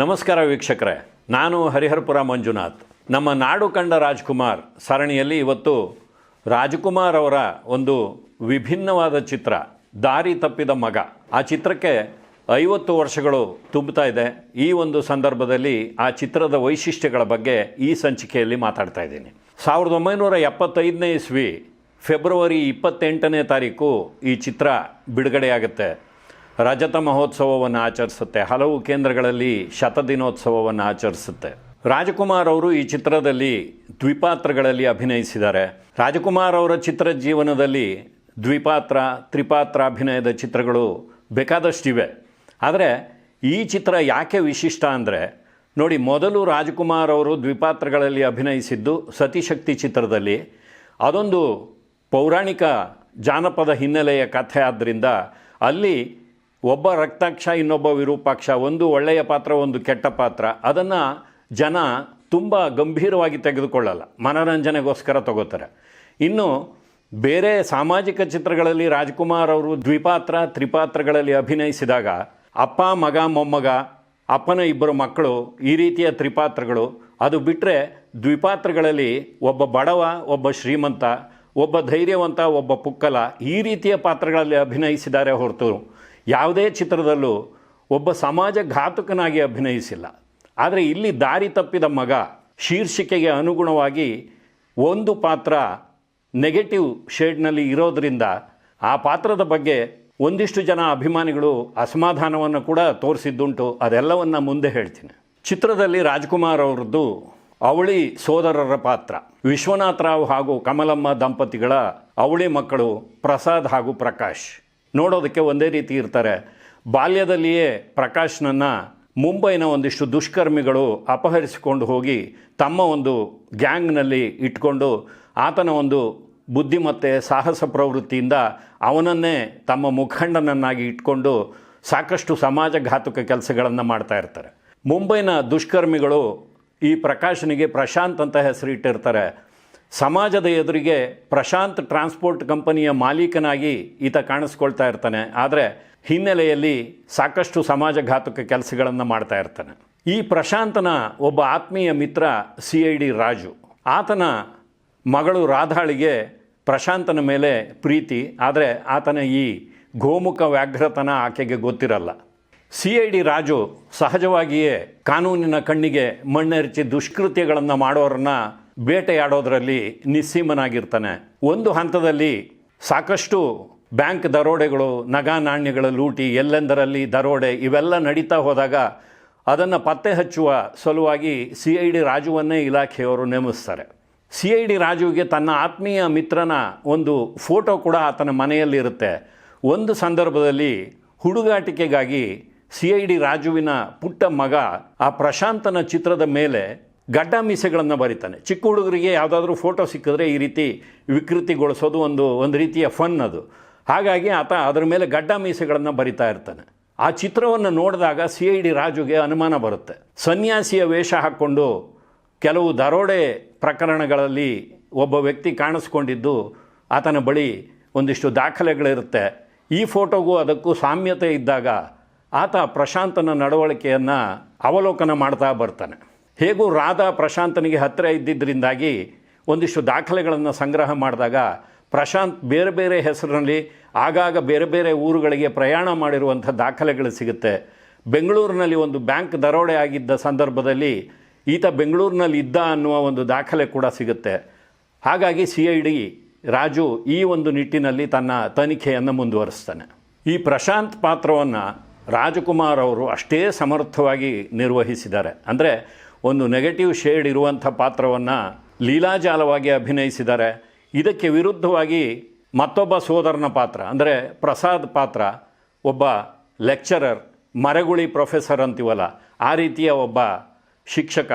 ನಮಸ್ಕಾರ ವೀಕ್ಷಕರೇ, ನಾನು ಹರಿಹರಪುರ ಮಂಜುನಾಥ್. ನಮ್ಮ ನಾಡು ಕಂಡ ರಾಜ್ಕುಮಾರ್ ಸರಣಿಯಲ್ಲಿ ಇವತ್ತು ರಾಜ್ಕುಮಾರ್ ಅವರ ಒಂದು ವಿಭಿನ್ನವಾದ ಚಿತ್ರ, ದಾರಿ ತಪ್ಪಿದ ಮಗ. ಆ ಚಿತ್ರಕ್ಕೆ ಐವತ್ತು ವರ್ಷಗಳು ತುಂಬುತ್ತಾ ಇದೆ. ಈ ಒಂದು ಸಂದರ್ಭದಲ್ಲಿ ಆ ಚಿತ್ರದ ವೈಶಿಷ್ಟ್ಯಗಳ ಬಗ್ಗೆ ಈ ಸಂಚಿಕೆಯಲ್ಲಿ ಮಾತಾಡ್ತಾ ಇದ್ದೀನಿ. ಸಾವಿರದ ಒಂಬೈನೂರ ಎಪ್ಪತ್ತೈದನೇ ಇಸ್ವಿ, ಫೆಬ್ರವರಿ ಇಪ್ಪತ್ತೆಂಟನೇ ತಾರೀಕು ಈ ಚಿತ್ರ ಬಿಡುಗಡೆಯಾಗುತ್ತೆ. ರಜತ ಮಹೋತ್ಸವವನ್ನು ಆಚರಿಸುತ್ತೆ. ಹಲವು ಕೇಂದ್ರಗಳಲ್ಲಿ ಶತದಿನೋತ್ಸವವನ್ನು ಆಚರಿಸುತ್ತೆ. ರಾಜಕುಮಾರ್ ಅವರು ಈ ಚಿತ್ರದಲ್ಲಿ ದ್ವಿಪಾತ್ರಗಳಲ್ಲಿ ಅಭಿನಯಿಸಿದ್ದಾರೆ. ರಾಜಕುಮಾರ್ ಅವರ ಚಿತ್ರ ಜೀವನದಲ್ಲಿ ದ್ವಿಪಾತ್ರ, ತ್ರಿಪಾತ್ರ ಅಭಿನಯದ ಚಿತ್ರಗಳು ಬೇಕಾದಷ್ಟಿವೆ. ಆದರೆ ಈ ಚಿತ್ರ ಯಾಕೆ ವಿಶಿಷ್ಟ ಅಂದರೆ, ನೋಡಿ, ಮೊದಲು ರಾಜಕುಮಾರ್ ಅವರು ದ್ವಿಪಾತ್ರಗಳಲ್ಲಿ ಅಭಿನಯಿಸಿದ್ದು ಸತಿಶಕ್ತಿ ಚಿತ್ರದಲ್ಲಿ. ಅದೊಂದು ಪೌರಾಣಿಕ ಜಾನಪದ ಹಿನ್ನೆಲೆಯ ಕಥೆ ಆದ್ದರಿಂದ ಅಲ್ಲಿ ಒಬ್ಬ ರಕ್ತಾಕ್ಷ, ಇನ್ನೊಬ್ಬ ವಿರೂಪಾಕ್ಷ, ಒಂದು ಒಳ್ಳೆಯ ಪಾತ್ರ, ಒಂದು ಕೆಟ್ಟ ಪಾತ್ರ. ಅದನ್ನು ಜನ ತುಂಬ ಗಂಭೀರವಾಗಿ ತೆಗೆದುಕೊಳ್ಳಲ್ಲ. ಮನರಂಜನೆಗೋಸ್ಕರ ತಗೋತಾರೆ. ಇನ್ನು ಬೇರೆ ಸಾಮಾಜಿಕ ಚಿತ್ರಗಳಲ್ಲಿ ರಾಜ್ಕುಮಾರ್ ಅವರು ದ್ವಿಪಾತ್ರ, ತ್ರಿಪಾತ್ರಗಳಲ್ಲಿ ಅಭಿನಯಿಸಿದಾಗ ಅಪ್ಪ, ಮಗ, ಮೊಮ್ಮಗ, ಅಪ್ಪನ ಇಬ್ಬರು ಮಕ್ಕಳು, ಈ ರೀತಿಯ ತ್ರಿಪಾತ್ರಗಳು, ಅದು ಬಿಟ್ಟರೆ ದ್ವಿಪಾತ್ರಗಳಲ್ಲಿ ಒಬ್ಬ ಬಡವ, ಒಬ್ಬ ಶ್ರೀಮಂತ, ಒಬ್ಬ ಧೈರ್ಯವಂತ, ಒಬ್ಬ ಪುಕ್ಕಲ ಈ ರೀತಿಯ ಪಾತ್ರಗಳಲ್ಲಿ ಅಭಿನಯಿಸಿದ್ದಾರೆ ಹೊರತು ಯಾವುದೇ ಚಿತ್ರದಲ್ಲೂ ಒಬ್ಬ ಸಮಾಜ ಘಾತುಕನಾಗಿ ಅಭಿನಯಿಸಿಲ್ಲ. ಆದರೆ ಇಲ್ಲಿ ದಾರಿ ತಪ್ಪಿದ ಮಗ ಶೀರ್ಷಿಕೆಗೆ ಅನುಗುಣವಾಗಿ ಒಂದು ಪಾತ್ರ ನೆಗೆಟಿವ್ ಶೇಡ್ನಲ್ಲಿ ಇರೋದರಿಂದ ಆ ಪಾತ್ರದ ಬಗ್ಗೆ ಒಂದಿಷ್ಟು ಜನ ಅಭಿಮಾನಿಗಳು ಅಸಮಾಧಾನವನ್ನು ಕೂಡ ತೋರಿಸಿದ್ದುಂಟು. ಅದೆಲ್ಲವನ್ನು ಮುಂದೆ ಹೇಳ್ತೀನಿ. ಚಿತ್ರದಲ್ಲಿ ರಾಜ್ಕುಮಾರ್ ಅವರದ್ದು ಅವಳಿ ಸೋದರರ ಪಾತ್ರ. ವಿಶ್ವನಾಥರಾವ್ ಹಾಗೂ ಕಮಲಮ್ಮ ದಂಪತಿಗಳ ಅವಳಿ ಮಕ್ಕಳು ಪ್ರಸಾದ್ ಹಾಗೂ ಪ್ರಕಾಶ್. ನೋಡೋದಕ್ಕೆ ಒಂದೇ ರೀತಿ ಇರ್ತಾರೆ. ಬಾಲ್ಯದಲ್ಲಿಯೇ ಪ್ರಕಾಶ್ನನ್ನು ಮುಂಬೈನ ಒಂದಿಷ್ಟು ದುಷ್ಕರ್ಮಿಗಳು ಅಪಹರಿಸಿಕೊಂಡು ಹೋಗಿ ತಮ್ಮ ಒಂದು ಗ್ಯಾಂಗ್ನಲ್ಲಿ ಇಟ್ಕೊಂಡು ಆತನ ಒಂದು ಬುದ್ಧಿಮತ್ತೆ, ಸಾಹಸ ಪ್ರವೃತ್ತಿಯಿಂದ ಅವನನ್ನೇ ತಮ್ಮ ಮುಖಂಡನನ್ನಾಗಿ ಇಟ್ಕೊಂಡು ಸಾಕಷ್ಟು ಸಮಾಜಘಾತುಕ ಕೆಲಸಗಳನ್ನು ಮಾಡ್ತಾ ಇರ್ತಾರೆ. ಮುಂಬೈನ ದುಷ್ಕರ್ಮಿಗಳು ಈ ಪ್ರಕಾಶನಿಗೆ ಪ್ರಶಾಂತ್ ಅಂತ ಹೆಸರಿಟ್ಟಿರ್ತಾರೆ. ಸಮಾಜದ ಎದುರಿಗೆ ಪ್ರಶಾಂತ್ ಟ್ರಾನ್ಸ್ಪೋರ್ಟ್ ಕಂಪನಿಯ ಮಾಲೀಕನಾಗಿ ಈತ ಕಾಣಿಸ್ಕೊಳ್ತಾ ಇರ್ತಾನೆ. ಆದರೆ ಹಿನ್ನೆಲೆಯಲ್ಲಿ ಸಾಕಷ್ಟು ಸಮಾಜಘಾತುಕ ಕೆಲಸಗಳನ್ನು ಮಾಡ್ತಾ ಇರ್ತಾನೆ. ಈ ಪ್ರಶಾಂತನ ಒಬ್ಬ ಆತ್ಮೀಯ ಮಿತ್ರ ಸಿ ಐ ಡಿ ರಾಜು. ಆತನ ಮಗಳು ರಾಧಾಳಿಗೆ ಪ್ರಶಾಂತನ ಮೇಲೆ ಪ್ರೀತಿ, ಆದರೆ ಆತನ ಈ ಗೋಮುಖ ವ್ಯಾಘ್ರತನ ಆಕೆಗೆ ಗೊತ್ತಿರಲ್ಲ. ಸಿ ಐ ಡಿ ರಾಜು ಸಹಜವಾಗಿಯೇ ಕಾನೂನಿನ ಕಣ್ಣಿಗೆ ಮಣ್ಣೆರಚಿ ದುಷ್ಕೃತ್ಯಗಳನ್ನು ಮಾಡೋರನ್ನ ಬೇಟೆಯಾಡೋದರಲ್ಲಿ ನಿಸ್ಸೀಮನಾಗಿರ್ತಾನೆ. ಒಂದು ಹಂತದಲ್ಲಿ ಸಾಕಷ್ಟು ಬ್ಯಾಂಕ್ ದರೋಡೆಗಳು, ನಗಾ ನಾಣ್ಯಗಳ ಲೂಟಿ, ಎಲ್ಲೆಂದರಲ್ಲಿ ದರೋಡೆ ಇವೆಲ್ಲ ನಡೀತಾ ಹೋದಾಗ ಅದನ್ನು ಪತ್ತೆ ಹಚ್ಚುವ ಸಲುವಾಗಿ ಸಿ ಐ ಡಿ ರಾಜುವನ್ನೇ ಇಲಾಖೆಯವರು ನೇಮಿಸ್ತಾರೆ. ಸಿ ಐ ಡಿ ರಾಜುವಿಗೆ ತನ್ನ ಆತ್ಮೀಯ ಮಿತ್ರನ ಒಂದು ಫೋಟೋ ಕೂಡ ಆತನ ಮನೆಯಲ್ಲಿರುತ್ತೆ. ಒಂದು ಸಂದರ್ಭದಲ್ಲಿ ಹುಡುಗಾಟಿಕೆಗಾಗಿ ಸಿ ಐ ಡಿ ರಾಜುವಿನ ಪುಟ್ಟ ಮಗ ಆ ಪ್ರಶಾಂತನ ಚಿತ್ರದ ಮೇಲೆ ಗಡ್ಡ ಮೀಸೆಗಳನ್ನು ಬರೀತಾನೆ. ಚಿಕ್ಕ ಹುಡುಗರಿಗೆ ಯಾವುದಾದ್ರೂ ಫೋಟೋ ಸಿಕ್ಕಿದ್ರೆ ಈ ರೀತಿ ವಿಕೃತಿಗೊಳಿಸೋದು ಒಂದು ಒಂದು ರೀತಿಯ ಫನ್ ಅದು. ಹಾಗಾಗಿ ಆತ ಅದರ ಮೇಲೆ ಗಡ್ಡ ಮೀಸೆಗಳನ್ನು ಬರಿತಾ ಇರ್ತಾನೆ. ಆ ಚಿತ್ರವನ್ನು ನೋಡಿದಾಗ ಸಿ ಐ ಡಿ ರಾಜುಗೆ ಅನುಮಾನ ಬರುತ್ತೆ. ಸನ್ಯಾಸಿಯ ವೇಷ ಹಾಕ್ಕೊಂಡು ಕೆಲವು ದರೋಡೆ ಪ್ರಕರಣಗಳಲ್ಲಿ ಒಬ್ಬ ವ್ಯಕ್ತಿ ಕಾಣಿಸ್ಕೊಂಡಿದ್ದು ಆತನ ಬಳಿ ಒಂದಿಷ್ಟು ದಾಖಲೆಗಳಿರುತ್ತೆ. ಈ ಫೋಟೋಗೂ ಅದಕ್ಕೂ ಸಾಮ್ಯತೆ ಇದ್ದಾಗ ಆತ ಪ್ರಶಾಂತನ ನಡವಳಿಕೆಯನ್ನು ಅವಲೋಕನ ಮಾಡ್ತಾ ಬರ್ತಾನೆ. ಹೇಗೂ ರಾಧಾ ಪ್ರಶಾಂತನಿಗೆ ಹತ್ತಿರ ಇದ್ದಿದ್ದರಿಂದಾಗಿ ಒಂದಿಷ್ಟು ದಾಖಲೆಗಳನ್ನು ಸಂಗ್ರಹ ಮಾಡಿದಾಗ ಪ್ರಶಾಂತ್ ಬೇರೆ ಬೇರೆ ಹೆಸರಿನಲ್ಲಿ ಆಗಾಗ ಬೇರೆ ಬೇರೆ ಊರುಗಳಿಗೆ ಪ್ರಯಾಣ ಮಾಡಿರುವಂಥ ದಾಖಲೆಗಳು ಸಿಗುತ್ತೆ. ಬೆಂಗಳೂರಿನಲ್ಲಿ ಒಂದು ಬ್ಯಾಂಕ್ ದರೋಡೆ ಆಗಿದ್ದ ಸಂದರ್ಭದಲ್ಲಿ ಈತ ಬೆಂಗಳೂರಿನಲ್ಲಿ ಇದ್ದ ಅನ್ನುವ ಒಂದು ದಾಖಲೆ ಕೂಡ ಸಿಗುತ್ತೆ. ಹಾಗಾಗಿ ಸಿ ಐ ಡಿ ರಾಜು ಈ ಒಂದು ನಿಟ್ಟಿನಲ್ಲಿ ತನ್ನ ತನಿಖೆಯನ್ನು ಮುಂದುವರಿಸ್ತಾನೆ. ಈ ಪ್ರಶಾಂತ್ ಪಾತ್ರವನ್ನು ರಾಜಕುಮಾರ್ ಅವರು ಅಷ್ಟೇ ಸಮರ್ಥವಾಗಿ ನಿರ್ವಹಿಸಿದ್ದಾರೆ. ಅಂದರೆ ಒಂದು ನೆಗೆಟಿವ್ ಶೇಡ್ ಇರುವಂಥ ಪಾತ್ರವನ್ನು ಲೀಲಾಜಾಲವಾಗಿ ಅಭಿನಯಿಸಿದ್ದಾರೆ. ಇದಕ್ಕೆ ವಿರುದ್ಧವಾಗಿ ಮತ್ತೊಬ್ಬ ಸೋದರನ ಪಾತ್ರ, ಅಂದರೆ ಪ್ರಸಾದ್ ಪಾತ್ರ, ಒಬ್ಬ ಲೆಕ್ಚರರ್ ಮರಗುಳಿ ಪ್ರೊಫೆಸರ್ ಅಂತೀವಲ್ಲ, ಆ ರೀತಿಯ ಒಬ್ಬ ಶಿಕ್ಷಕ.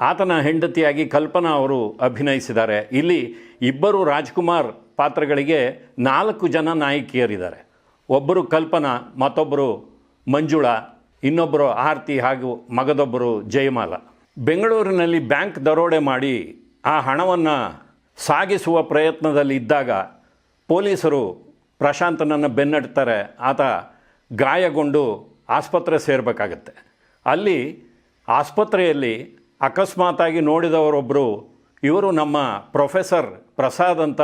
ಆತನ ಹೆಂಡತಿಯಾಗಿ ಕಲ್ಪನಾ ಅವರು ಅಭಿನಯಿಸಿದ್ದಾರೆ. ಇಲ್ಲಿ ಇಬ್ಬರು ರಾಜ್ಕುಮಾರ್ ಪಾತ್ರಗಳಿಗೆ ನಾಲ್ಕು ಜನ ನಾಯಕಿಯರಿದ್ದಾರೆ. ಒಬ್ಬರು ಕಲ್ಪನಾ, ಮತ್ತೊಬ್ಬರು ಮಂಜುಳ, ಇನ್ನೊಬ್ಬರು ಆರತಿ ಹಾಗೂ ಮಗದೊಬ್ಬರು ಜಯಮಾಲ. ಬೆಂಗಳೂರಿನಲ್ಲಿ ಬ್ಯಾಂಕ್ ದರೋಡೆ ಮಾಡಿ ಆ ಹಣವನ್ನು ಸಾಗಿಸುವ ಪ್ರಯತ್ನದಲ್ಲಿ ಇದ್ದಾಗ ಪೊಲೀಸರು ಪ್ರಶಾಂತನನ್ನು ಬೆನ್ನಡ್ತಾರೆ. ಆತ ಗಾಯಗೊಂಡು ಆಸ್ಪತ್ರೆ ಸೇರಬೇಕಾಗತ್ತೆ. ಅಲ್ಲಿ ಆಸ್ಪತ್ರೆಯಲ್ಲಿ ಅಕಸ್ಮಾತಾಗಿ ನೋಡಿದವರೊಬ್ಬರು ಇವರು ನಮ್ಮ ಪ್ರೊಫೆಸರ್ ಪ್ರಸಾದ್ ಅಂತ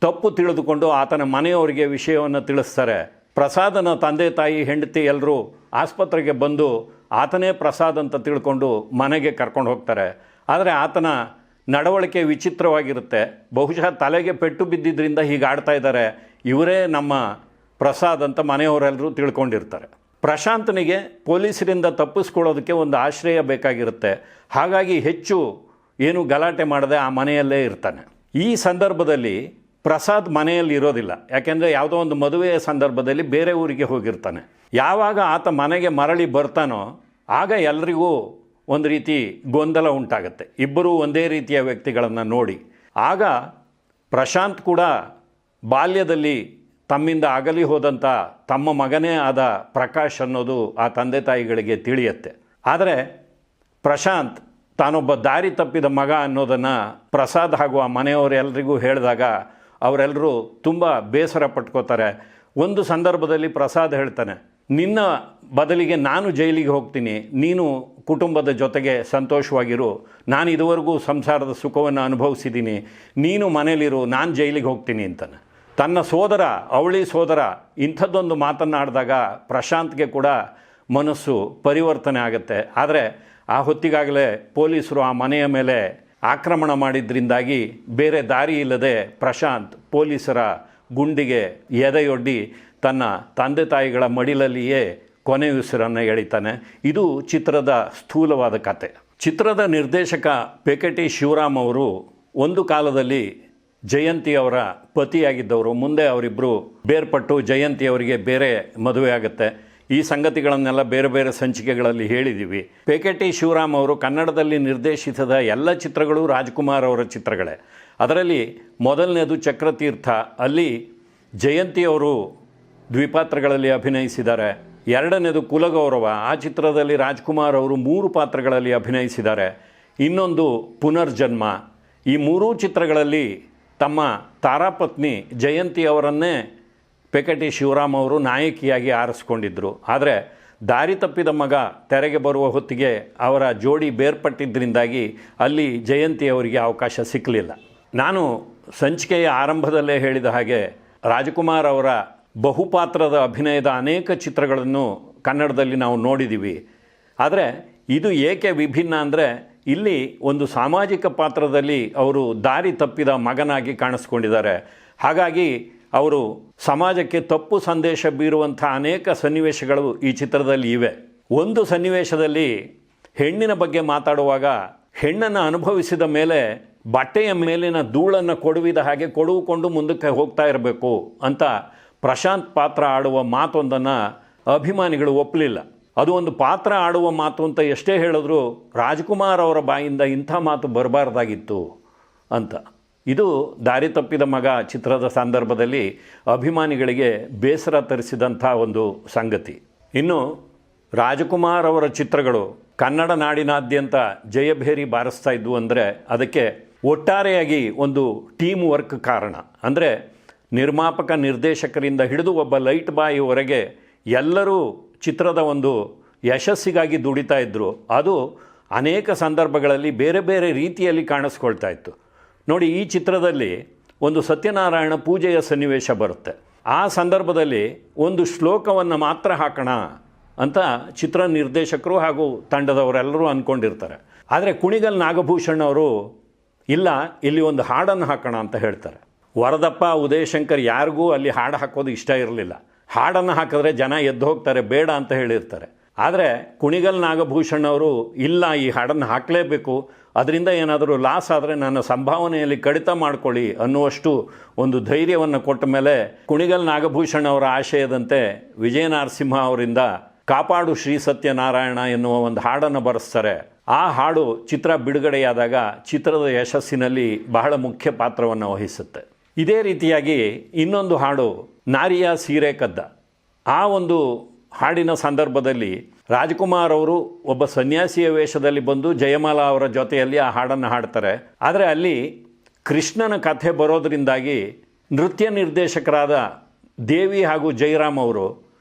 ತಪ್ಪು ತಿಳಿದುಕೊಂಡು ಆತನ ಮನೆಯವರಿಗೆ ವಿಷಯವನ್ನು ತಿಳಿಸ್ತಾರೆ. ಪ್ರಸಾದನ ತಂದೆ ತಾಯಿ, ಹೆಂಡತಿ ಎಲ್ಲರೂ ಆಸ್ಪತ್ರೆಗೆ ಬಂದು ಆತನೇ ಪ್ರಸಾದ್ ಅಂತ ತಿಳ್ಕೊಂಡು ಮನೆಗೆ ಕರ್ಕೊಂಡು ಹೋಗ್ತಾರೆ. ಆದರೆ ಆತನ ನಡವಳಿಕೆ ವಿಚಿತ್ರವಾಗಿರುತ್ತೆ. ಬಹುಶಃ ತಲೆಗೆ ಪೆಟ್ಟು ಬಿದ್ದಿದ್ದರಿಂದ ಹೀಗೆ ಆಡ್ತಾ ಇದ್ದಾರೆ. ಇವರೇ ನಮ್ಮ ಪ್ರಸಾದ್ ಅಂತ ಮನೆಯವರೆಲ್ಲರೂ ತಿಳ್ಕೊಂಡಿರ್ತಾರೆ. ಪ್ರಶಾಂತನಿಗೆ ಪೊಲೀಸರಿಂದ ತಪ್ಪಿಸ್ಕೊಳ್ಳೋದಕ್ಕೆ ಒಂದು ಆಶ್ರಯ ಬೇಕಾಗಿರುತ್ತೆ. ಹಾಗಾಗಿ ಹೆಚ್ಚು ಏನು ಗಲಾಟೆ ಮಾಡದೆ ಆ ಮನೆಯಲ್ಲೇ ಇರ್ತಾನೆ. ಈ ಸಂದರ್ಭದಲ್ಲಿ ಪ್ರಸಾದ್ ಮನೆಯಲ್ಲಿ ಇರೋದಿಲ್ಲ. ಯಾಕೆಂದರೆ ಯಾವುದೋ ಒಂದು ಮದುವೆಯ ಸಂದರ್ಭದಲ್ಲಿ ಬೇರೆ ಊರಿಗೆ ಹೋಗಿರ್ತಾನೆ. ಯಾವಾಗ ಆತ ಮನೆಗೆ ಮರಳಿ ಬರ್ತಾನೋ ಆಗ ಎಲ್ರಿಗೂ ಒಂದು ರೀತಿ ಗೊಂದಲ ಉಂಟಾಗುತ್ತೆ. ಇಬ್ಬರೂ ಒಂದೇ ರೀತಿಯ ವ್ಯಕ್ತಿಗಳನ್ನು ನೋಡಿ. ಆಗ ಪ್ರಶಾಂತ್ ಕೂಡ ಬಾಲ್ಯದಲ್ಲಿ ತಮ್ಮಿಂದ ಅಗಲಿ ಹೋದಂಥ ತಮ್ಮ ಮಗನೇ ಆದ ಪ್ರಕಾಶ್ ಅನ್ನೋದು ಆ ತಂದೆ ತಾಯಿಗಳಿಗೆ ತಿಳಿಯತ್ತೆ. ಆದರೆ ಪ್ರಶಾಂತ್ ತಾನೊಬ್ಬ ದಾರಿ ತಪ್ಪಿದ ಮಗ ಅನ್ನೋದನ್ನು ಪ್ರಸಾದ್ ಹಾಗೂ ಆ ಮನೆಯವರೆಲ್ಲರಿಗೂ ಹೇಳಿದಾಗ ಅವರೆಲ್ಲರೂ ತುಂಬ ಬೇಸರ ಪಟ್ಕೋತಾರೆ. ಒಂದು ಸಂದರ್ಭದಲ್ಲಿ ಪ್ರಸಾದ್ ಹೇಳ್ತಾನೆ ನಿನ್ನ ಬದಲಿಗೆ ನಾನು ಜೈಲಿಗೆ ಹೋಗ್ತೀನಿ, ನೀನು ಕುಟುಂಬದ ಜೊತೆಗೆ ಸಂತೋಷವಾಗಿರು, ನಾನು ಇದುವರೆಗೂ ಸಂಸಾರದ ಸುಖವನ್ನು ಅನುಭವಿಸಿದ್ದೀನಿ, ನೀನು ಮನೇಲಿರು ನಾನು ಜೈಲಿಗೆ ಹೋಗ್ತೀನಿ ಅಂತಾನೆ. ತನ್ನ ಸೋದರ, ಅವಳಿ ಸೋದರ, ಇಂಥದ್ದೊಂದು ಮಾತನ್ನಾಡಿದಾಗ ಪ್ರಶಾಂತ್ಗೆ ಕೂಡ ಮನಸ್ಸು ಪರಿವರ್ತನೆ ಆಗುತ್ತೆ. ಆದರೆ ಆ ಹೊತ್ತಿಗಾಗಲೇ ಪೊಲೀಸರು ಆ ಮನೆಯ ಮೇಲೆ ಆಕ್ರಮಣ ಮಾಡಿದ್ರಿಂದಾಗಿ ಬೇರೆ ದಾರಿ ಇಲ್ಲದೆ ಪ್ರಶಾಂತ್ ಪೊಲೀಸರ ಗುಂಡಿಗೆ ಎದೆಯೊಡ್ಡಿ ತನ್ನ ತಂದೆ ತಾಯಿಗಳ ಮಡಿಲಲ್ಲಿಯೇ ಕೊನೆ ಉಸಿರನ್ನು ಎಳಿತಾನೆ. ಇದು ಚಿತ್ರದ ಸ್ಥೂಲವಾದ ಕತೆ. ಚಿತ್ರದ ನಿರ್ದೇಶಕ ಪೆಕೆಟಿ ಶಿವರಾಮ್ ಅವರು ಒಂದು ಕಾಲದಲ್ಲಿ ಜಯಂತಿ ಅವರ ಪತಿಯಾಗಿದ್ದವರು. ಮುಂದೆ ಅವರಿಬ್ಬರು ಬೇರ್ಪಟ್ಟು ಜಯಂತಿ ಅವರಿಗೆ ಬೇರೆ ಮದುವೆ ಆಗುತ್ತೆ. ಈ ಸಂಗತಿಗಳನ್ನೆಲ್ಲ ಬೇರೆ ಬೇರೆ ಸಂಚಿಕೆಗಳಲ್ಲಿ ಹೇಳಿದ್ದೀವಿ ಪೇಕೆಟಿ ಶಿವರಾಮ್ ಅವರು ಕನ್ನಡದಲ್ಲಿ ನಿರ್ದೇಶಿಸಿದ ಎಲ್ಲ ಚಿತ್ರಗಳು ರಾಜ್ಕುಮಾರ್ ಅವರ ಚಿತ್ರಗಳೇ. ಅದರಲ್ಲಿ ಮೊದಲನೇದು ಚಕ್ರತೀರ್ಥ. ಅಲ್ಲಿ ಜಯಂತಿಯವರು ದ್ವಿಪಾತ್ರಗಳಲ್ಲಿ ಅಭಿನಯಿಸಿದ್ದಾರೆ. ಎರಡನೇದು ಕುಲಗೌರವ. ಆ ಚಿತ್ರದಲ್ಲಿ ರಾಜ್ಕುಮಾರ್ ಅವರು ಮೂರು ಪಾತ್ರಗಳಲ್ಲಿ ಅಭಿನಯಿಸಿದ್ದಾರೆ. ಇನ್ನೊಂದು ಪುನರ್ಜನ್ಮ. ಈ ಮೂರೂ ಚಿತ್ರಗಳಲ್ಲಿ ತಮ್ಮ ತಾರಾಪತ್ನಿ ಜಯಂತಿ ಅವರನ್ನೇ ಪೆಕಟಿ ಶಿವರಾಮ್ ಅವರು ನಾಯಕಿಯಾಗಿ ಆರಿಸ್ಕೊಂಡಿದ್ದರು ಆದರೆ ದಾರಿ ತಪ್ಪಿದ ಮಗ ತೆರೆಗೆ ಬರುವ ಹೊತ್ತಿಗೆ ಅವರ ಜೋಡಿ ಬೇರ್ಪಟ್ಟಿದ್ದರಿಂದಾಗಿ ಅಲ್ಲಿ ಜಯಂತಿ ಅವರಿಗೆ ಅವಕಾಶ ಸಿಕ್ಕಲಿಲ್ಲ ನಾನು ಸಂಚಿಕೆಯ ಆರಂಭದಲ್ಲೇ ಹೇಳಿದ ಹಾಗೆ ರಾಜಕುಮಾರ್ ಅವರ ಬಹುಪಾತ್ರದ ಅಭಿನಯದ ಅನೇಕ ಚಿತ್ರಗಳನ್ನು ಕನ್ನಡದಲ್ಲಿ ನಾವು ನೋಡಿದ್ದೀವಿ ಆದರೆ ಇದು ಏಕೆ ವಿಭಿನ್ನ ಅಂದರೆ ಇಲ್ಲಿ ಒಂದು ಸಾಮಾಜಿಕ ಪಾತ್ರದಲ್ಲಿ ಅವರು ದಾರಿ ತಪ್ಪಿದ ಮಗನಾಗಿ ಕಾಣಿಸ್ಕೊಂಡಿದ್ದಾರೆ. ಹಾಗಾಗಿ ಅವರು ಸಮಾಜಕ್ಕೆ ತಪ್ಪು ಸಂದೇಶ ಬೀರುವಂಥ ಅನೇಕ ಸನ್ನಿವೇಶಗಳು ಈ ಚಿತ್ರದಲ್ಲಿ ಇವೆ. ಒಂದು ಸನ್ನಿವೇಶದಲ್ಲಿ ಹೆಣ್ಣಿನ ಬಗ್ಗೆ ಮಾತಾಡುವಾಗ ಹೆಣ್ಣನ್ನು ಅನುಭವಿಸಿದ ಮೇಲೆ ಬಟ್ಟೆಯ ಮೇಲಿನ ಧೂಳನ್ನು ಕೊಡುವಿದ ಹಾಗೆ ಕೊಡುವುಕೊಂಡು ಮುಂದಕ್ಕೆ ಹೋಗ್ತಾ ಇರಬೇಕು ಅಂತ ಪ್ರಶಾಂತ್ ಪಾತ್ರ ಆಡುವ ಮಾತೊಂದನ್ನು ಅಭಿಮಾನಿಗಳು ಒಪ್ಪಲಿಲ್ಲ. ಅದು ಒಂದು ಪಾತ್ರ ಆಡುವ ಮಾತು ಅಂತ ಎಷ್ಟೇ ಹೇಳಿದ್ರು ರಾಜ್ಕುಮಾರ್ ಅವರ ಬಾಯಿಂದ ಇಂಥ ಮಾತು ಬರಬಾರ್ದಾಗಿತ್ತು ಅಂತ. ಇದು ದಾರಿ ತಪ್ಪಿದ ಮಗ ಚಿತ್ರದ ಸಂದರ್ಭದಲ್ಲಿ ಅಭಿಮಾನಿಗಳಿಗೆ ಬೇಸರ ತರಿಸಿದಂಥ ಒಂದು ಸಂಗತಿ. ಇನ್ನು ರಾಜಕುಮಾರ್ ಅವರ ಚಿತ್ರಗಳು ಕನ್ನಡ ನಾಡಿನಾದ್ಯಂತ ಜಯಭೇರಿ ಬಾರಿಸ್ತಾ ಇದ್ವು ಅಂದರೆ ಅದಕ್ಕೆ ಒಟ್ಟಾರೆಯಾಗಿ ಒಂದು ಟೀಮ್ ವರ್ಕ್ ಕಾರಣ. ಅಂದರೆ ನಿರ್ಮಾಪಕ ನಿರ್ದೇಶಕರಿಂದ ಹಿಡಿದು ಒಬ್ಬ ಲೈಟ್ ಬಾಯಿವರೆಗೆ ಎಲ್ಲರೂ ಚಿತ್ರದ ಒಂದು ಯಶಸ್ಸಿಗಾಗಿ ದುಡಿತಾ ಇದ್ದರು ಅದು ಅನೇಕ ಸಂದರ್ಭಗಳಲ್ಲಿ ಬೇರೆ ಬೇರೆ ರೀತಿಯಲ್ಲಿ ಕಾಣಿಸ್ಕೊಳ್ತಾ ಇತ್ತು. ನೋಡಿ, ಈ ಚಿತ್ರದಲ್ಲಿ ಒಂದು ಸತ್ಯನಾರಾಯಣ ಪೂಜೆಯ ಸನ್ನಿವೇಶ ಬರುತ್ತೆ. ಆ ಸಂದರ್ಭದಲ್ಲಿ ಒಂದು ಶ್ಲೋಕವನ್ನು ಮಾತ್ರ ಹಾಕೋಣ ಅಂತ ಚಿತ್ರ ನಿರ್ದೇಶಕರು ಹಾಗೂ ತಂಡದವರೆಲ್ಲರೂ ಅಂದ್ಕೊಂಡಿರ್ತಾರೆ ಆದರೆ ಕುಣಿಗಲ್ ನಾಗಭೂಷಣ್ ಅವರು, ಇಲ್ಲ, ಇಲ್ಲಿ ಒಂದು ಹಾಡನ್ನು ಹಾಕೋಣ ಅಂತ ಹೇಳ್ತಾರೆ. ವರದಪ್ಪ ಉದಯಶಂಕರ್ ಯಾರಿಗೂ ಅಲ್ಲಿ ಹಾಡು ಹಾಕೋದು ಇಷ್ಟ ಇರಲಿಲ್ಲ. ಹಾಡನ್ನು ಹಾಕಿದ್ರೆ ಜನ ಎದ್ದು ಹೋಗ್ತಾರೆ, ಬೇಡ ಅಂತ ಹೇಳಿರ್ತಾರೆ. ಆದರೆ ಕುಣಿಗಲ್ ನಾಗಭೂಷಣ್ ಅವರು, ಇಲ್ಲ, ಈ ಹಾಡನ್ನು ಹಾಕಲೇಬೇಕು, ಅದರಿಂದ ಏನಾದರೂ ಲಾಸ್ ಆದರೆ ನನ್ನ ಸಂಭಾವನೆಯಲ್ಲಿ ಕಡಿತ ಮಾಡ್ಕೊಳ್ಳಿ ಅನ್ನುವಷ್ಟು ಒಂದು ಧೈರ್ಯವನ್ನು ಕೊಟ್ಟ ಮೇಲೆ ಕುಣಿಗಲ್ ನಾಗಭೂಷಣ್ ಅವರ ಆಶಯದಂತೆ ವಿಜಯ ನರಸಿಂಹ ಅವರಿಂದ ಕಾಪಾಡು ಶ್ರೀ ಸತ್ಯನಾರಾಯಣ ಎನ್ನುವ ಒಂದು ಹಾಡನ್ನು ಬರೆಸ್ತಾರೆ. ಆ ಹಾಡು ಚಿತ್ರ ಬಿಡುಗಡೆಯಾದಾಗ ಚಿತ್ರದ ಯಶಸ್ಸಿನಲ್ಲಿ ಬಹಳ ಮುಖ್ಯ ಪಾತ್ರವನ್ನು ವಹಿಸುತ್ತೆ. ಇದೇ ರೀತಿಯಾಗಿ ಇನ್ನೊಂದು ಹಾಡು, ನಾರಿಯ ಸೀರೆ ಕದ್ದ. ಆ ಒಂದು ಹಾಡಿನ ಸಂದರ್ಭದಲ್ಲಿ ರಾಜ್ಕುಮಾರ್ ಅವರು ಒಬ್ಬ ಸನ್ಯಾಸಿಯ ವೇಷದಲ್ಲಿ ಬಂದು ಜಯಮಾಲಾ ಅವರ ಜೊತೆಯಲ್ಲಿ ಆ ಹಾಡನ್ನು ಹಾಡ್ತಾರೆ. ಆದರೆ ಅಲ್ಲಿ ಕೃಷ್ಣನ ಕಥೆ ಬರೋದರಿಂದಾಗಿ ನೃತ್ಯ ನಿರ್ದೇಶಕರಾದ ದೇವಿ ಹಾಗೂ ಜಯರಾಮ್ ಅವರು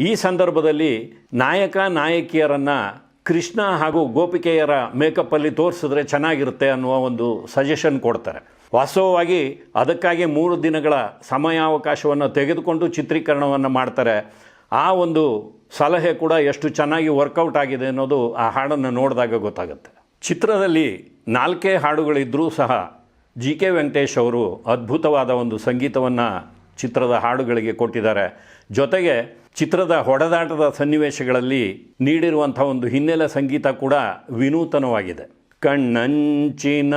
ಈ ಸಂದರ್ಭದಲ್ಲಿ ನಾಯಕ ನಾಯಕಿಯರನ್ನು ಕೃಷ್ಣ ಹಾಗೂ ಗೋಪಿಕೆಯರ ಮೇಕಪ್ಪಲ್ಲಿ ತೋರಿಸಿದ್ರೆ ಚೆನ್ನಾಗಿರುತ್ತೆ ಅನ್ನುವ ಒಂದು ಸಜೆಷನ್ ಕೊಡ್ತಾರೆ. ವಾಸ್ತವವಾಗಿ ಅದಕ್ಕಾಗಿ ಮೂರು ದಿನಗಳ ಸಮಯಾವಕಾಶವನ್ನು ತೆಗೆದುಕೊಂಡು ಚಿತ್ರೀಕರಣವನ್ನು ಮಾಡ್ತಾರೆ. ಆ ಒಂದು ಸಲಹೆ ಕೂಡ ಎಷ್ಟು ಚೆನ್ನಾಗಿ ವರ್ಕೌಟ್ ಆಗಿದೆ ಅನ್ನೋದು ಆ ಹಾಡನ್ನು ನೋಡಿದಾಗ ಗೊತ್ತಾಗುತ್ತೆ. ಚಿತ್ರದಲ್ಲಿ ನಾಲ್ಕೇ ಹಾಡುಗಳಿದ್ದರೂ ಸಹ ಜಿ ಕೆ ವೆಂಕಟೇಶ್ ಅವರು ಅದ್ಭುತವಾದ ಒಂದು ಸಂಗೀತವನ್ನು ಚಿತ್ರದ ಹಾಡುಗಳಿಗೆ ಕೊಟ್ಟಿದ್ದಾರೆ. ಜೊತೆಗೆ ಚಿತ್ರದ ಹೊಡೆದಾಟದ ಸನ್ನಿವೇಶಗಳಲ್ಲಿ ನೀಡಿರುವಂಥ ಒಂದು ಹಿನ್ನೆಲೆ ಸಂಗೀತ ಕೂಡ ವಿನೂತನವಾಗಿದೆ. ಕಣ್ಣಂಚಿನ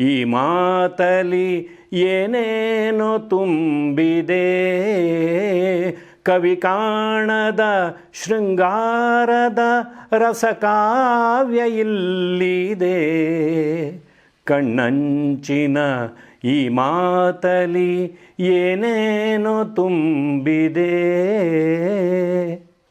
ಈ ಮಾತಲಿ ಏನೇನೋ ತುಂಬಿದೆ. ಕವಿ ಕಾಣದ ಶೃಂಗಾರದ ರಸಕಾವ್ಯ ಇಲ್ಲಿದೆ. ಕಣ್ಣಂಚಿನ ಈ ಮಾತಲಿ ಏನೇನೋ ತುಂಬಿದೆ?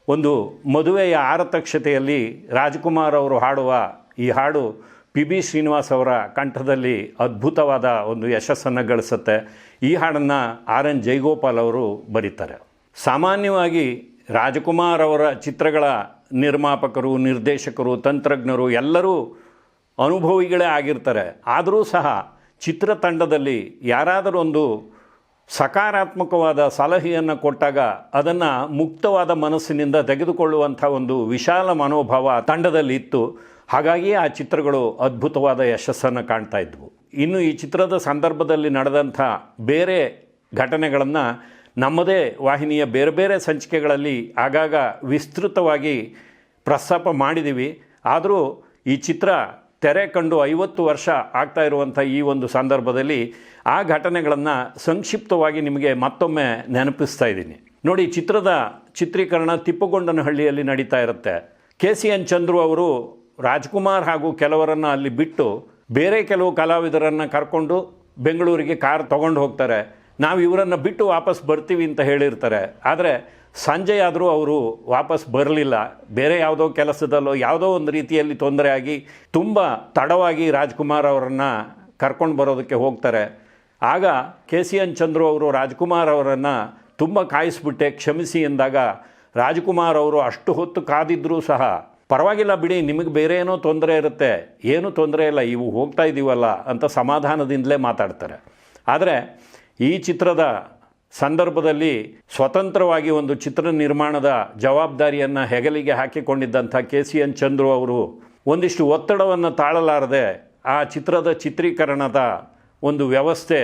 ಒಂದು ಮದುವೆಯ ಆರತಕ್ಷತೆಯಲ್ಲಿ ರಾಜ್ಕುಮಾರ್ ಅವರು ಹಾಡುವ ಈ ಹಾಡು ಪಿ ಬಿ ಶ್ರೀನಿವಾಸ್ ಅವರ ಕಂಠದಲ್ಲಿ ಅದ್ಭುತವಾದ ಒಂದು ಯಶಸ್ಸನ್ನು ಗಳಿಸುತ್ತೆ. ಈ ಹಾಡನ್ನು ಆರ್ ಎನ್ ಜೈಗೋಪಾಲ್ ಅವರು ಬರೀತಾರೆ. ಸಾಮಾನ್ಯವಾಗಿ ರಾಜಕುಮಾರ್ ಅವರ ಚಿತ್ರಗಳ ನಿರ್ಮಾಪಕರು, ನಿರ್ದೇಶಕರು, ತಂತ್ರಜ್ಞರು ಎಲ್ಲರೂ ಅನುಭವಿಗಳೇ ಆಗಿರ್ತಾರೆ. ಆದರೂ ಸಹ ಚಿತ್ರತಂಡದಲ್ಲಿ ಯಾರಾದರೂ ಒಂದು ಸಕಾರಾತ್ಮಕವಾದ ಸಲಹೆಯನ್ನು ಕೊಟ್ಟಾಗ ಅದನ್ನು ಮುಕ್ತವಾದ ಮನಸ್ಸಿನಿಂದ ತೆಗೆದುಕೊಳ್ಳುವಂಥ ಒಂದು ವಿಶಾಲ ಮನೋಭಾವ ತಂಡದಲ್ಲಿ ಇತ್ತು. ಹಾಗಾಗಿ ಆ ಚಿತ್ರಗಳು ಅದ್ಭುತವಾದ ಯಶಸ್ಸನ್ನು ಕಾಣ್ತಾ ಇದ್ವು. ಇನ್ನು ಈ ಚಿತ್ರದ ಸಂದರ್ಭದಲ್ಲಿ ನಡೆದಂಥ ಬೇರೆ ಘಟನೆಗಳನ್ನು ನಮ್ಮದೇ ವಾಹಿನಿಯ ಬೇರೆ ಬೇರೆ ಸಂಚಿಕೆಗಳಲ್ಲಿ ಆಗಾಗ ವಿಸ್ತೃತವಾಗಿ ಪ್ರಸ್ತಾಪ ಮಾಡಿದ್ದೀವಿ ಆದರೂ ಈ ಚಿತ್ರ ತೆರೆ ಕಂಡು ಐವತ್ತು ವರ್ಷ ಆಗ್ತಾ ಇರುವಂಥ ಈ ಒಂದು ಸಂದರ್ಭದಲ್ಲಿ ಆ ಘಟನೆಗಳನ್ನು ಸಂಕ್ಷಿಪ್ತವಾಗಿ ನಿಮಗೆ ಮತ್ತೊಮ್ಮೆ ನೆನಪಿಸ್ತಾ ಇದ್ದೀನಿ. ನೋಡಿ, ಚಿತ್ರದ ಚಿತ್ರೀಕರಣ ತಿಪ್ಪಗೊಂಡನಹಳ್ಳಿಯಲ್ಲಿ ನಡೀತಾ ಇರುತ್ತೆ. ಕೆ ಸಿ ಎನ್ ಚಂದ್ರು ಅವರು ರಾಜ್ಕುಮಾರ್ ಹಾಗೂ ಕೆಲವರನ್ನು ಅಲ್ಲಿ ಬಿಟ್ಟು ಬೇರೆ ಕೆಲವು ಕಲಾವಿದರನ್ನು ಕರ್ಕೊಂಡು ಬೆಂಗಳೂರಿಗೆ ಕಾರ್ ತೊಗೊಂಡು ಹೋಗ್ತಾರೆ. ನಾವು ಇವರನ್ನು ಬಿಟ್ಟು ವಾಪಸ್ ಬರ್ತೀವಿ ಅಂತ ಹೇಳಿರ್ತಾರೆ. ಆದರೆ ಸಂಜೆ ಆದರೂ ಅವರು ವಾಪಸ್ ಬರಲಿಲ್ಲ. ಬೇರೆ ಯಾವುದೋ ಕೆಲಸದಲ್ಲೋ ಯಾವುದೋ ಒಂದು ರೀತಿಯಲ್ಲಿ ತೊಂದರೆ ಆಗಿ ತುಂಬ ತಡವಾಗಿ ರಾಜ್ಕುಮಾರ್ ಅವರನ್ನು ಕರ್ಕೊಂಡು ಬರೋದಕ್ಕೆ ಹೋಗ್ತಾರೆ. ಆಗ ಕೆ ಸಿ ಎನ್ ಚಂದ್ರು ಅವರು ರಾಜ್ಕುಮಾರ್ ಅವರನ್ನು ತುಂಬ ಕಾಯಿಸ್ಬಿಟ್ಟೆ, ಕ್ಷಮಿಸಿ ಎಂದಾಗ ರಾಜ್ಕುಮಾರ್ ಅವರು ಅಷ್ಟು ಹೊತ್ತು ಕಾದಿದ್ದರೂ ಸಹ ಪರವಾಗಿಲ್ಲ ಬಿಡಿ, ನಿಮಗೆ ಬೇರೆ ಏನೋ ತೊಂದರೆ ಇರುತ್ತೆ. ಏನೂ ತೊಂದರೆ ಇಲ್ಲ, ಇವು ಹೋಗ್ತಾ ಇದ್ದೀವಲ್ಲ ಅಂತ ಸಮಾಧಾನದಿಂದಲೇ ಮಾತಾಡ್ತಾರೆ. ಆದರೆ ಈ ಚಿತ್ರದ ಸಂದರ್ಭದಲ್ಲಿ ಸ್ವತಂತ್ರವಾಗಿ ಒಂದು ಚಿತ್ರ ನಿರ್ಮಾಣದ ಜವಾಬ್ದಾರಿಯನ್ನು ಹೆಗಲಿಗೆ ಹಾಕಿಕೊಂಡಿದ್ದಂಥ ಕೆ ಸಿ ಎನ್ ಚಂದ್ರು ಅವರು ಒಂದಿಷ್ಟು ಒತ್ತಡವನ್ನು ತಾಳಲಾರದೆ ಆ ಚಿತ್ರದ ಚಿತ್ರೀಕರಣದ ಒಂದು ವ್ಯವಸ್ಥೆ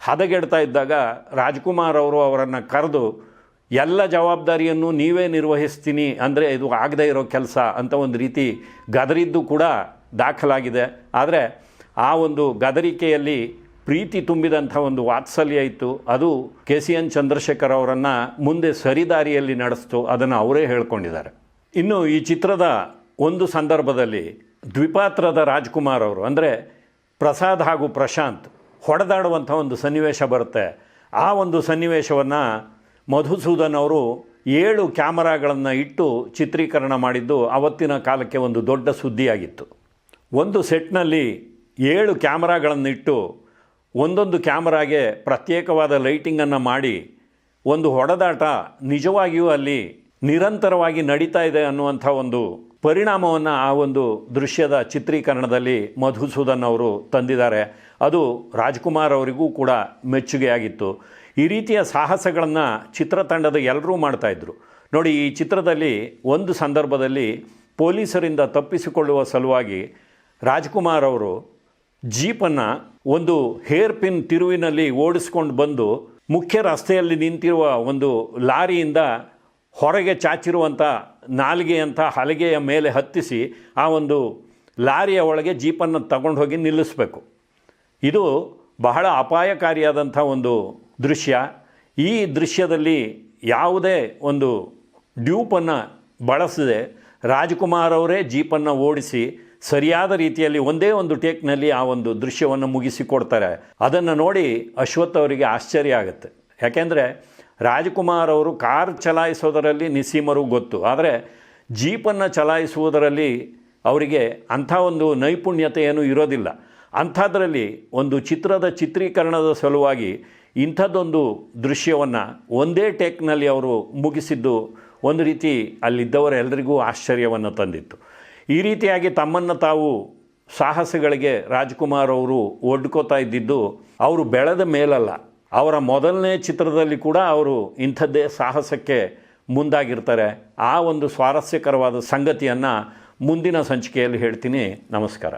ಹದಗೆಡ್ತಾ ಇದ್ದಾಗ ರಾಜ್ಕುಮಾರ್ ಅವರು ಅವರನ್ನು ಕರೆದು, ಎಲ್ಲ ಜವಾಬ್ದಾರಿಯನ್ನು ನೀವೇ ನಿರ್ವಹಿಸ್ತೀನಿ ಅಂದರೆ ಇದು ಆಗದೇ ಇರೋ ಕೆಲಸ ಅಂತ ಒಂದು ರೀತಿ ಗದರಿದ್ದು ಕೂಡ ದಾಖಲಾಗಿದೆ. ಆದರೆ ಆ ಒಂದು ಗದರಿಕೆಯಲ್ಲಿ ಪ್ರೀತಿ ತುಂಬಿದಂಥ ಒಂದು ವಾತ್ಸಲ್ಯ ಇತ್ತು. ಅದು ಕೆ ಸಿ ಎನ್ ಚಂದ್ರಶೇಖರ್ ಅವರನ್ನು ಮುಂದೆ ಸರಿದಾರಿಯಲ್ಲಿ ನಡೆಸ್ತು. ಅದನ್ನು ಅವರೇ ಹೇಳ್ಕೊಂಡಿದ್ದಾರೆ. ಇನ್ನು ಈ ಚಿತ್ರದ ಒಂದು ಸಂದರ್ಭದಲ್ಲಿ ದ್ವಿಪಾತ್ರದ ರಾಜ್ಕುಮಾರ್ ಅವರು, ಅಂದರೆ ಪ್ರಸಾದ್ ಹಾಗೂ ಪ್ರಶಾಂತ್ ಹೊಡೆದಾಡುವಂಥ ಒಂದು ಸನ್ನಿವೇಶ ಬರುತ್ತೆ. ಆ ಒಂದು ಸನ್ನಿವೇಶವನ್ನು ಮಧುಸೂದನ್ ಅವರು ಏಳು ಕ್ಯಾಮರಾಗಳನ್ನು ಇಟ್ಟು ಚಿತ್ರೀಕರಣ ಮಾಡಿದ್ದು ಅವತ್ತಿನ ಕಾಲಕ್ಕೆ ಒಂದು ದೊಡ್ಡ ಸುದ್ದಿಯಾಗಿತ್ತು. ಒಂದು ಸೆಟ್ನಲ್ಲಿ ಏಳು ಕ್ಯಾಮರಾಗಳನ್ನಿಟ್ಟು ಒಂದೊಂದು ಕ್ಯಾಮರಾಗೆ ಪ್ರತ್ಯೇಕವಾದ ಲೈಟಿಂಗನ್ನು ಮಾಡಿ ಒಂದು ಹೊಡೆದಾಟ ನಿಜವಾಗಿಯೂ ಅಲ್ಲಿ ನಿರಂತರವಾಗಿ ನಡೀತಾ ಇದೆ ಅನ್ನುವಂಥ ಒಂದು ಪರಿಣಾಮವನ್ನು ಆ ಒಂದು ದೃಶ್ಯದ ಚಿತ್ರೀಕರಣದಲ್ಲಿ ಮಧುಸೂದನ್ ಅವರು ತಂದಿದ್ದಾರೆ. ಅದು ರಾಜ್ಕುಮಾರ್ ಅವರಿಗೂ ಕೂಡ ಮೆಚ್ಚುಗೆಯಾಗಿತ್ತು. ಈ ರೀತಿಯ ಸಾಹಸಗಳನ್ನು ಚಿತ್ರತಂಡದ ಎಲ್ಲರೂ ಮಾಡ್ತಾಯಿದ್ರು ನೋಡಿ, ಈ ಚಿತ್ರದಲ್ಲಿ ಒಂದು ಸಂದರ್ಭದಲ್ಲಿ ಪೊಲೀಸರಿಂದ ತಪ್ಪಿಸಿಕೊಳ್ಳುವ ಸಲುವಾಗಿ ರಾಜ್ಕುಮಾರ್ ಅವರು ಜೀಪನ್ನು ಒಂದು ಹೇರ್ ಪಿನ್ ತಿರುವಿನಲ್ಲಿ ಓಡಿಸ್ಕೊಂಡು ಬಂದು ಮುಖ್ಯ ರಸ್ತೆಯಲ್ಲಿ ನಿಂತಿರುವ ಒಂದು ಲಾರಿಯಿಂದ ಹೊರಗೆ ಚಾಚಿರುವಂಥ ನಾಲಿಗೆಯಂಥ ಹಲಗೆಯ ಮೇಲೆ ಹತ್ತಿಸಿ ಆ ಒಂದು ಲಾರಿಯ ಒಳಗೆ ಜೀಪನ್ನು ತಗೊಂಡು ಹೋಗಿ ನಿಲ್ಲಿಸಬೇಕು. ಇದು ಬಹಳ ಅಪಾಯಕಾರಿಯಾದಂಥ ಒಂದು ದೃಶ್ಯ. ಈ ದೃಶ್ಯದಲ್ಲಿ ಯಾವುದೇ ಒಂದು ಡ್ಯೂಪನ್ನು ಬಳಸದೆ ರಾಜ್ಕುಮಾರ್ ಅವರೇ ಜೀಪನ್ನು ಓಡಿಸಿ ಸರಿಯಾದ ರೀತಿಯಲ್ಲಿ ಒಂದೇ ಒಂದು ಟೇಕ್ನಲ್ಲಿ ಆ ಒಂದು ದೃಶ್ಯವನ್ನು ಮುಗಿಸಿಕೊಡ್ತಾರೆ. ಅದನ್ನು ನೋಡಿ ಅಶ್ವಥ್ ಅವರಿಗೆ ಆಶ್ಚರ್ಯ ಆಗುತ್ತೆ. ಯಾಕೆಂದರೆ ರಾಜ್ಕುಮಾರ್ ಅವರು ಕಾರ್ ಚಲಾಯಿಸೋದರಲ್ಲಿ ನಿಸೀಮರು ಗೊತ್ತು. ಆದರೆ ಜೀಪನ್ನು ಚಲಾಯಿಸುವುದರಲ್ಲಿ ಅವರಿಗೆ ಅಂಥ ಒಂದು ನೈಪುಣ್ಯತೆ ಏನೂ ಇರೋದಿಲ್ಲ. ಅಂಥದ್ರಲ್ಲಿ ಒಂದು ಚಿತ್ರದ ಚಿತ್ರೀಕರಣದ ಸಲುವಾಗಿ ಇಂಥದ್ದೊಂದು ದೃಶ್ಯವನ್ನು ಒಂದೇ ಟೇಕ್ನಲ್ಲಿ ಅವರು ಮುಗಿಸಿದ್ದು ಒಂದು ರೀತಿ ಅಲ್ಲಿದ್ದವರೆಲ್ಲರಿಗೂ ಆಶ್ಚರ್ಯವನ್ನು ತಂದಿತ್ತು. ಈ ರೀತಿಯಾಗಿ ತಮ್ಮನ್ನು ತಾವು ಸಾಹಸಗಳಿಗೆ ರಾಜ್ಕುಮಾರ್ ಅವರು ಒಡ್ಕೋತಾ ಇದ್ದಿದ್ದು ಅವರು ಬೆಳೆದ ಮೇಲಲ್ಲ. ಅವರ ಮೊದಲನೇ ಚಿತ್ರದಲ್ಲಿ ಕೂಡ ಅವರು ಇಂಥದ್ದೇ ಸಾಹಸಕ್ಕೆ ಮುಂದಾಗಿರ್ತಾರೆ. ಆ ಒಂದು ಸ್ವಾರಸ್ಯಕರವಾದ ಸಂಗತಿಯನ್ನು ಮುಂದಿನ ಸಂಚಿಕೆಯಲ್ಲಿ ಹೇಳ್ತೀನಿ. ನಮಸ್ಕಾರ.